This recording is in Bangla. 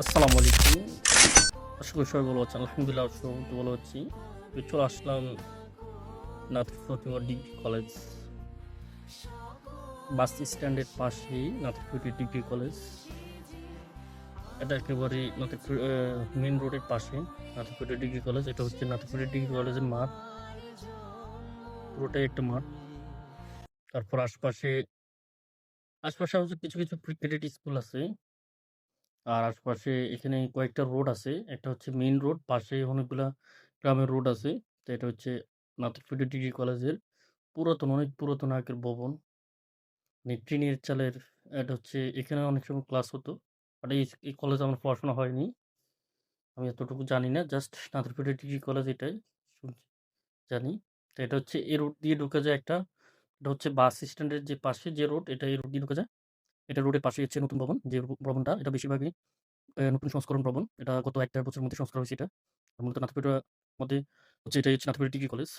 আসসালামু আলাইকুম। আশা করি সবাই ভালো আছেন। আলহামদুলিল্লাহ সবাই ভালো আছি। চলে আসলাম নাথ ডিগ্রি কলেজ। বাস স্ট্যান্ডের পাশেই নাথফুটি ডিগ্রি কলেজ। এটা একেবারে নাথফুটি মেন রোডের পাশে নাথফুটি ডিগ্রি কলেজ। এটা হচ্ছে নাথফুটি ডিগ্রি কলেজের মাঠ। পুরোটাই একটা মাঠ। তারপর আশপাশে আশপাশে কিছু কিছু ক্রিকেট স্কুল আছে। আর আশপাশে এখানে কয়েকটা রোড আছে। একটা হচ্ছে মেইন রোড পাশে অনেকগুলা গ্রামের রোড আছে। তো এটা হচ্ছে নাথফিটি ডিগ্রি কলেজের পুরাতন, অনেক পুরাতন আগের ভবন। মানে টিনের চালের এটা হচ্ছে, এখানে অনেক সময় ক্লাস হতো। বাট এই কলেজে আমার পড়াশোনা হয়নি। আমি এতটুকু জানি না জাস্ট নাথফিটি ডিগ্রি কলেজ এটাই শুনছি, জানি। তো এটা হচ্ছে, এই রোড দিয়ে ঢুকে যায় একটা, এটা হচ্ছে বাস স্ট্যান্ডের যে পাশে যে রোড এটা এই রোড দিয়ে ঢুকে যায়। এটা রোডের পাশে হচ্ছে নতুন ভবন, যে ভবনটা, এটা বেশিরভাগই নতুন সংস্করণ ভবন। এটা গত এক দেড় বছরের মধ্যে সংস্কার হয়েছে এটা। মূলত নাথপেটার মধ্যে হচ্ছে এটা হচ্ছে নাথপেটা ডিগ্রি কলেজ।